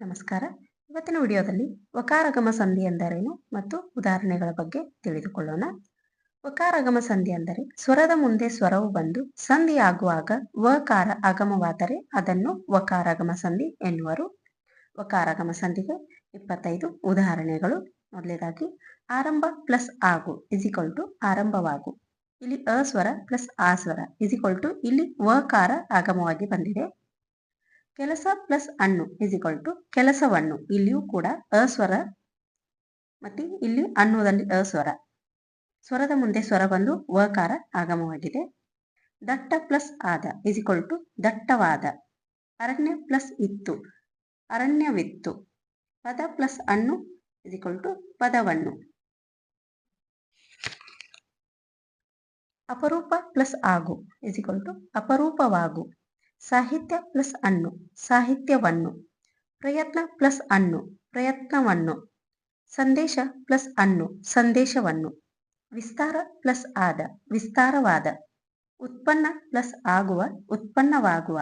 ನಮಸ್ಕಾರ. ಇವತ್ತಿನ ವಿಡಿಯೋದಲ್ಲಿ ವಕಾರಗಮ ಸಂಧಿ ಎಂದರೇನು ಮತ್ತು ಉದಾಹರಣೆಗಳ ಬಗ್ಗೆ ತಿಳಿದುಕೊಳ್ಳೋಣ. ವಕಾರಗಮ ಸಂಧಿ ಅಂದರೆ ಸ್ವರದ ಮುಂದೆ ಸ್ವರವು ಬಂದು ಸಂಧಿ ಆಗುವಾಗ ವಕಾರ ಆಗಮವಾದರೆ ಅದನ್ನು ವಕಾರಗಮ ಸಂಧಿ ಎನ್ನುವರು. ವಕಾರಗಮ ಸಂಧಿಗೆ ಇಪ್ಪತ್ತೈದು ಉದಾಹರಣೆಗಳು. ಮೊದಲೇದಾಗಿ, ಆರಂಭ ಪ್ಲಸ್ ಆಗು ಇಸಿಕ್ವಲ್ ಟು ಆರಂಭವಾಗು. ಇಲ್ಲಿ ಅ ಸ್ವರ ಪ್ಲಸ್ ಆ ಸ್ವರ ಇಸಿಕ್ವಲ್ ಟು ಇಲ್ಲಿ ವಕಾರ ಆಗಮವಾಗಿ ಬಂದಿದೆ. ಕೆಲಸ ಪ್ಲಸ್ ಅಣ್ಣು ಇಸ್ ಈಕ್ವಲ್ ಟು ಕೆಲಸವನ್ನು. ಇಲ್ಲಿಯೂ ಕೂಡ ಅಸ್ವರ, ಮತ್ತೆ ಇಲ್ಲಿ ಅನ್ನುವುದಲ್ಲಿ ಅಸ್ವರ. ಸ್ವರದ ಮುಂದೆ ಸ್ವರ ಬಂದು ವಕಾರ ಆಗಮವಾಗಿದೆ. ದಟ್ಟ ಪ್ಲಸ್ ಆದ ಇಸ್ ಈಕ್ವಲ್ ಟು ದಟ್ಟವಾದ. ಅರಣ್ಯ ಪ್ಲಸ್ ಇತ್ತು. ಅರಣ್ಯವಿತ್ತು. ಪದ ಪ್ಲಸ್ ಅಣ್ಣು ಇಸ್ ಈಕ್ವಲ್ ಟು ಪದವನ್ನು. ಅಪರೂಪ ಪ್ಲಸ್ ಆಗು ಇಸ್ ಈಕ್ವಲ್ ಟು ಅಪರೂಪವಾಗು. ಸಾಹಿತ್ಯ ಪ್ಲಸ್ ಅನ್ನು, ಸಾಹಿತ್ಯವನ್ನು. ಪ್ರಯತ್ನ ಪ್ಲಸ್ ಅನ್ನು, ಪ್ರಯತ್ನವನ್ನು. ಸಂದೇಶ ಪ್ಲಸ್ ಅನ್ನು, ಸಂದೇಶವನ್ನು. ವಿಸ್ತಾರ ಪ್ಲಸ್ ಆದ, ವಿಸ್ತಾರವಾದ. ಉತ್ಪನ್ನ ಪ್ಲಸ್ ಆಗುವ, ಉತ್ಪನ್ನವಾಗುವ.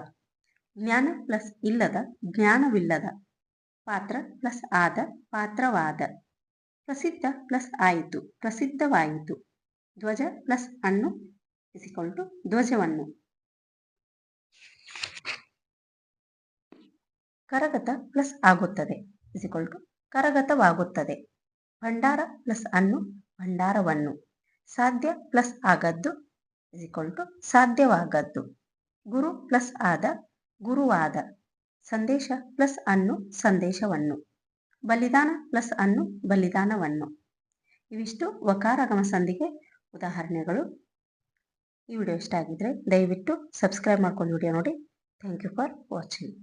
ಜ್ಞಾನ ಪ್ಲಸ್ ಇಲ್ಲದ, ಜ್ಞಾನವಿಲ್ಲದ. ಪಾತ್ರ ಪ್ಲಸ್ ಆದ, ಪಾತ್ರವಾದ. ಪ್ರಸಿದ್ಧ ಪ್ಲಸ್ ಆಯಿತು, ಪ್ರಸಿದ್ಧವಾಯಿತು. ಧ್ವಜ ಪ್ಲಸ್ ಅನ್ನು ಧ್ವಜವನ್ನು. ಕರಗತ ಪ್ಲಸ್ ಆಗುತ್ತದೆ. ಟು ಕರಗತವಾಗುತ್ತದೆ. ಭಂಡಾರ ಪ್ಲಸ್ ಅನ್ನು, ಭಂಡಾರವನ್ನು. ಸಾಧ್ಯ ಪ್ಲಸ್ ಆಗದ್ದು ಟು ಸಾಧ್ಯವಾಗದ್ದು. ಗುರು ಪ್ಲಸ್ ಆದ, ಗುರುವಾದ. ಸಂದೇಶ ಪ್ಲಸ್ ಅನ್ನು, ಸಂದೇಶವನ್ನು. ಬಲಿದಾನ ಪ್ಲಸ್ ಅನ್ನು, ಬಲಿದಾನವನ್ನು. ಇವಿಷ್ಟು ವಕಾರಗಮ ಸಂಧಿಗೆ ಉದಾಹರಣೆಗಳು. ಈ ವಿಡಿಯೋ ಇಷ್ಟ ಆಗಿದ್ರೆ ದಯವಿಟ್ಟು ಸಬ್ಸ್ಕ್ರೈಬ್ ಮಾಡ್ಕೊಂಡು ವಿಡಿಯೋ ನೋಡಿ. Thank you for watching